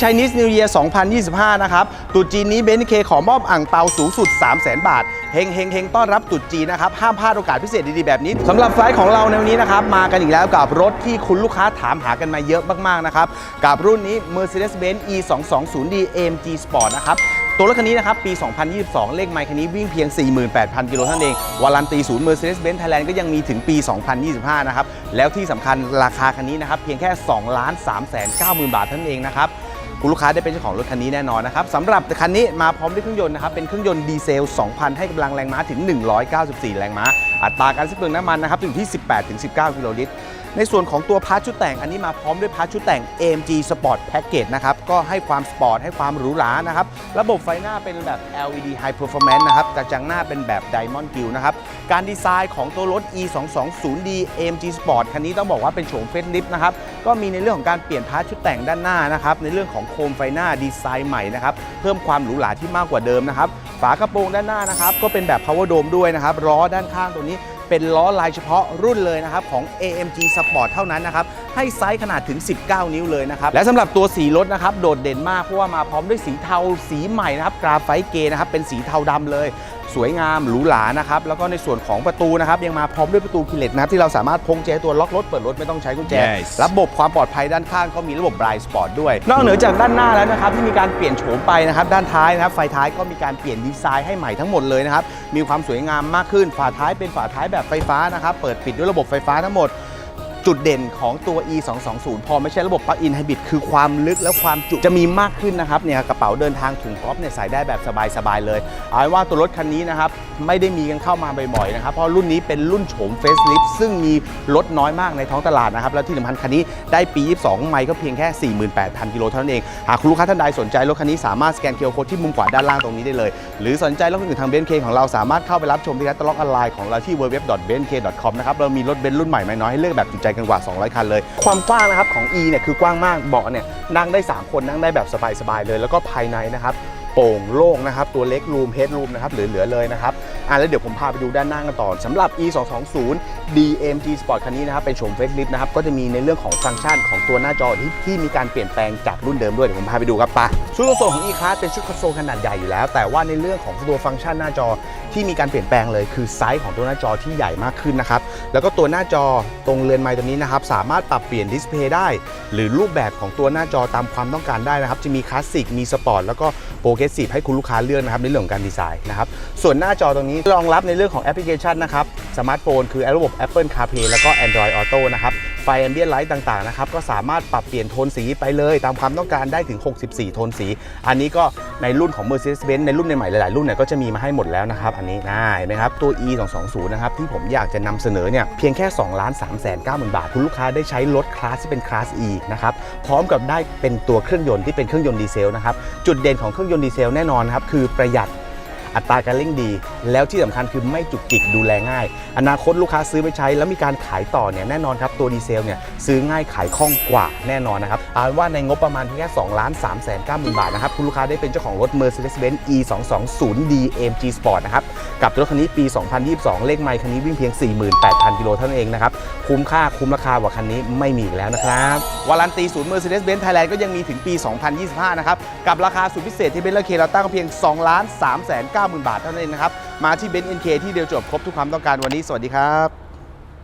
Chinese New Year 2025 นะครับตรุษจีนนี้เบนซ์เคขอมอบอ่างเปาสูงสุด 3 0 0 0 0 0บาท เฮงเฮงเฮงต้อนรับตรุษจีนนะครับ ห้ามพลาดโอกาสพิเศษดีๆ แบบนี้สำหรับไฟล์ของเราในวันนี้นะครับ มากันอีกแล้วกับรถที่คุณลูกค้าถามหากันมาเยอะมากๆนะครับ กับรุ่นนี้ Mercedes-Benz E220D AMG Sport นะครับตัวรถคันนี้นะครับ ปี 2022 เลขไมค์คันนี้วิ่งเพียง 48,000 กิโลเท่านั้นเอง วารันตีศูนย์ Mercedes-Benz Thailand ก็ยังมีถึงปี 2025 นะครับ แล้วที่สำคัญราคาคันนี้นะครับ เพียงแค่ 2 3 9 0 0 0 0 บาทเท่านั้นเองนะครับ คุณลูกค้าได้เป็นเจ้าของรถคันนี้แน่นอนนะครับสำหรับคันนี้มาพร้อมด้วยเครื่องยนต์นะครับเป็นเครื่องยนต์ดีเซล 2,000 ให้กำลังแรงม้าถึง 194 แรงม้า อัตราการสิ้นเปลืองน้ำมันนะครับอยู่ที่ 18-19 กิโลลิตร ในส่วนของตัวพาร์ทชุดแต่งอันนี้มาพร้อมด้วยพาร์ทชุดแต่ง AMG Sport Package นะครับ ก็ให้ความสปอร์ตให้ความหรูหรานะครับ ระบบไฟหน้าเป็นแบบ LED High Performance นะครับกระจังหน้าเป็นแบบ Diamond Grille นะครับ การดีไซน์ของตัวรถ E220D AMG Sport คันนี้ต้องบอกว่าเป็นโฉมเฟสลิฟต์นะครับ ก็มีในเรื่องของการเปลี่ยนพาร์ทชุดแต่งด้านหน้านะครับ ในเรื่องของโคมไฟหน้าดีไซน์ใหม่นะครับ เพิ่มความหรูหราที่มากกว่าเดิมนะครับ ฝากระโปรงด้านหน้านะครับ ก็เป็นแบบ power dome ด้วยนะครับ ล้อด้านข้างตัวนี้ เป็นล้อลายเฉพาะรุ่นเลยนะครับของ AMG Sport เท่านั้นนะครับ ให้ไซส์ขนาดถึง 19 นิ้วเลยนะครับ และสำหรับตัวสีรถนะครับ โดดเด่นมากเพราะว่ามาพร้อมด้วยสีเทาสีใหม่นะครับกราไฟต์เกย์นะครับเป็นสีเทาดำเลย สวยงามหรูหรานะครับ แล้วก็ในส่วนของประตูนะครับ ยังมาพร้อมด้วยประตูคิเลตนะครับ ที่เราสามารถพงแจตัวล็อกรถเปิดรถไม่ต้องใช้กุญแจ Yes ระบบความปลอดภัยด้านข้างก็มีระบบ Blind Spot ด้วย นอกเหนือจากด้านหน้าแล้วนะครับ ที่มีการเปลี่ยนโฉมไปนะครับ ด้านท้ายนะครับ ไฟท้ายก็มีการเปลี่ยนดีไซน์ให้ใหม่ทั้งหมดเลยนะครับ มีความสวยงามมากขึ้น ฝาท้ายเป็นฝาท้ายแบบไฟฟ้านะครับ เปิดปิดด้วยระบบไฟฟ้าทั้งหมด จุดเด่นของตัว e 2 2 0พอไม่ใช่ระบบ plug-in hybrid คือความลึกและความจุจะมีมากขึ้นนะครับเนี่ยกระเป๋าเดินทางถุงก๊อฟเนี่ยใส่ได้แบบสบายๆเลย เอาว่าตัวรถคันนี้นะครับไม่ได้มีกันเข้ามาบ่อยๆนะครับเพราะรุ่นนี้เป็นรุ่นโฉม facelift ซึ่งมีรถน้อยมากในท้องตลาดนะครับแล้วที่สำคัญคันนี้ได้ปี 22 ไมล์ก็เพียงแค่ 48,000 กิโลเท่านั้นเองหากคุณลูกค้าท่านใดสนใจรถคันนี้สามารถสแกนเคอร์โคดที่มุมขวาด้านล่างตรงนี้ได้เลย หรือสนใจรถอื่นทางเบนเคของเราสามารถเข้าไปรับชมที่แคตตาล็อกออนไลน์ของเราที่ www.benk.com นะครับเรามีรถเบนซ์รุ่นใหม่ไม่น้อยให้เลือกแบบจุใจกันกว่า 200 คันเลย ความกว้างนะครับของ E เนี่ยคือกว้างมากเบาะเนี่ยนั่งได้ 3 คนนั่งได้แบบสบายๆเลย แล้วก็ภายในนะครับ โปร่งโล่งนะครับ ตัวเล็กรูมเฮดรูมนะครับเหลือๆเลยนะครับอะแล้วเดี๋ยวผมพาไปดูด้านหน้ากันต่อสำหรับ E 2 2 0 DMG Sport คันนี้นะครับเป็นโฉมเฟซลิฟนะครับ ก็จะมีในเรื่องของฟังก์ชันของตัวหน้าจอที่ที่มีการเปลี่ยนแปลงจากรุ่นเดิมด้วยเดี๋ยวผมพาไปดูครับไปชุดคอนโซลของ E Class เป็นชุดคอนโซลขนาดใหญ่อยู่แล้ว แต่ว่าในเรื่องของตัวฟังก์ชันหน้าจอที่มีการเปลี่ยนแปลงเลย คือไซส์ของตัวหน้าจอที่ใหญ่มากขึ้นนะครับแล้วก็ตัวหน้าจอตรงเรือนไม้ตรงนี้นะครับสามารถปรับเปลี่ยนดิสเพย์ได้ หรือรูปแบบของตัวหน้าจอตามความต้องการได้นะครับจะมีคลาสสิกมีสปอร์ตแล้วก็โปรเกรสซีฟให้คุณลูกค้าเลือกนะครับในเรื่องของการดีไซน์นะครับส่วนหน้าจอตรงนี้รองรับในเรื่องของแอปพลิเคชันนะครับสมาร์ทโฟนคือระบบ Apple CarPlay แล้วก็ Android Auto นะครับ ไฟแอมเบียนไลท์ต่างๆนะครับก็สามารถปรับเปลี่ยนโทนสีไปเลยตามความต้องการได้ถึง 64 โทนสี อันนี้ก็ในรุ่นของ Mercedes-Benz ในรุ่นใหม่ๆหลายๆรุ่นเนี่ยก็จะมีมาให้หมดแล้วนะครับอันนี้น่าเห็นไหมครับตัว E 2 2 0นะครับที่ผมอยากจะนำเสนอเนี่ยเพียงแค่2ล้าน3แสน9หมื่นบาท คุณลูกค้าได้ใช้รถคลาสที่เป็นคลาส E นะครับพร้อมกับได้เป็นตัวเครื่องยนต์ที่เป็นเครื่องยนต์ดีเซลนะครับจุดเด่นของเครื่องยนต์ดีเซลแน่นอนครับคือประหยัดอัตราการเร่งดี แล้วที่สำคัญคือไม่จุกจิกดูแลง่าย อนาคตลูกค้าซื้อไปใช้ แล้วมีการขายต่อเนี่ยแน่นอนครับตัวดีเซลเนี่ยซื้อง่ายขายคล่องกว่าแน่นอนนะครับเอาว่าในงบประมาณเพียงแค่2ล้าน3แสน9หมื่นบาทนะครับคุณลูกค้าได้เป็นเจ้าของรถ Mercedes-Benz E 2 2 0 D AMG Sport นะครับกับรถคันนี้ปี 2022 เลขไมล์คันนี้วิ่งเพียง 48,000 กิโลเท่านั้นเองนะครับคุ้มค่าคุ้มราคากว่าคันนี้ไม่มีอีกแล้วนะครับวารันตีศูนย์ Mercedes-Benz Thailand ก็ยังมีถึงปี 2025 นะครับกับราคาสุดพิเศษที่เบนซ์และเคเราตั้งเพียง2ล้าน3แสน9หมื่นบาทเท่านั้นเองนะครับ มาที่เบนซ์เอ็นเคที่เดียวจบครบทุกความต้องการวันนี้ สวัสดีครับ